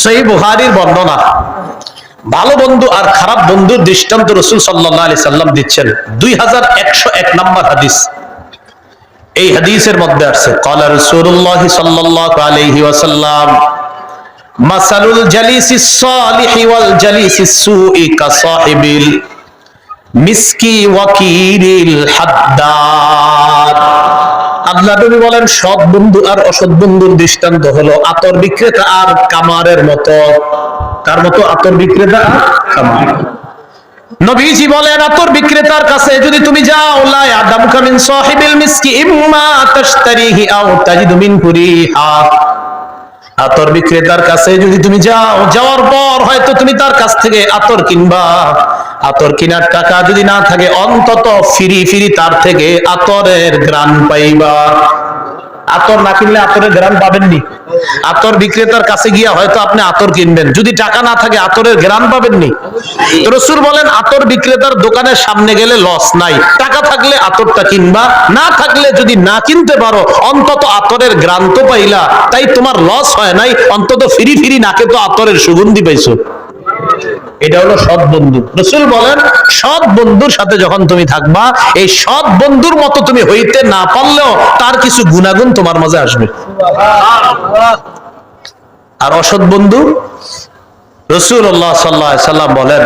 সেই বুহারির বর্ণনা। ভালো বন্ধু আর খারাপ বন্ধুর দৃষ্টান্ত রসুল সাল্লাহ সাল্লাম দিচ্ছেন। দুই হাজার একশো এক নম্বর হাদিস। এই হাদিসের মধ্যে আছে কলা রসুল্লাহ সাল্লাহ আলহি ওয়াসাল্লাম, মাসালুল জালিসি সালিহি ওয়াল জালিসি সুই কাসাহিবিল মিসকি ওয়াকিরিল হাদ্দাদ আল্লাহ নবী বলেন সৎ বন্ধু আর অসৎ বন্ধুর দৃষ্টান্ত হলো আতর বিক্রেতা আর কামারের মতো। তার মতো আতর বিক্রেতা কামার। নবীজি বলেন, আতর বিক্রেতার কাছে যদি তুমি যাও কামিন সাহিবিল মিসকি ইম্মা তাশতারিহি আও তাজিদু মিন আতর বিক্রেতার কাছে যদি তুমি যাও, যাওয়ার পর হয়তো তুমি তার কাছ থেকে আতর কিনবা। আতর কেনার টাকা যদি না থাকে, অন্তত ফিরি ফিরি তার থেকে আতরের গ্রান পাইবা। আতর না কিনলে আতরের গ্রান পাবেননি। আতর বিক্রেতার কাছে গিয়া হয়তো আপনি আতর কিনবেন। যদি টাকা না থাকে, আতরের গ্রান পাবেননি। রসুর বলেন, আতর বিক্রেতার দোকানের সামনে গেলে লস নাই। টাকা থাকলে আতরটা কিনবা, না থাকলে যদি না কিনতে পারো, অন্তত আতরের গ্রান তো পাইলা। তাই তোমার লস হয় নাই, অন্তত ফিরি ফিরি নাকে তো আতরের সুগন্ধি পাইছো। এটা হলো সৎ বন্ধু। রসুল বলেন, সৎ বন্ধুর সাথে যখন তুমি থাকবা, এই সৎ বন্ধুর মতো তুমি হইতে না পারলেও তার কিছু গুণাগুণ তোমার মাঝে আসবে। আর অসৎ বন্ধু? রসুল্লাহ সাল্লাহ সাল্লাম বলেন,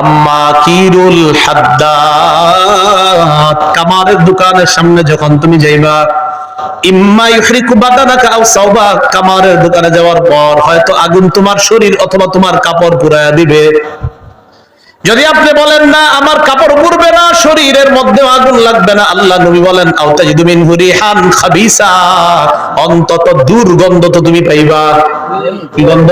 আম্মা কামারের দোকানের সামনে যখন তুমি যাইবা কামারের দোকানে যাওয়ার পর হয়তো আগুন তোমার শরীর অথবা তোমার কাপড় পুরাইয়া দিবে। যদি আপনি বলেন না, আমার কাপড় পুড়বে না, শরীরের মধ্যে আগুন লাগবে না, আল্লাহ নবী বলেন অন্তত দুর্গন্ধ তো তুমি পাইবা। কি গন্ধ?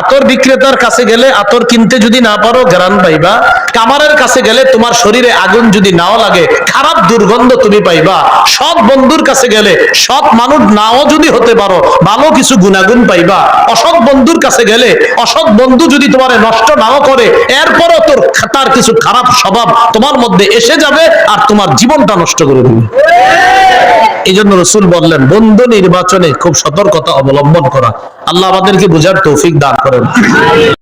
আতর বিক্রেতার কাছে গেলে আতর কিনতে যদি না পারো, গ্রান পাইবা। কামারের কাছে গেলে তোমার শরীরে আগুন যদি নাও লাগে, খারাপ দুর্গন্ধ তুমি পাইবা। সৎ বন্ধুর কাছে গেলে সৎ মানুষ নাও যদি হতে পারো, ভালো কিছু গুণাগুণ পাইবা। অসৎ বন্ধুর কাছে গেলে অসৎ বন্ধু যদি তোমার নষ্ট নাও করে এরপরও তোর তার কিছু খারাপ স্বভাব তোমার মধ্যে এসে যাবে আর তোমার জীবনটা নষ্ট করে দেবে। এই জন্য রসুল বললেন, বন্ধু নির্বাচনে খুব সতর্কতা অবলম্বন করা। আল্লাহ আমাদেরকে বোঝার তৌফিক দান করেন।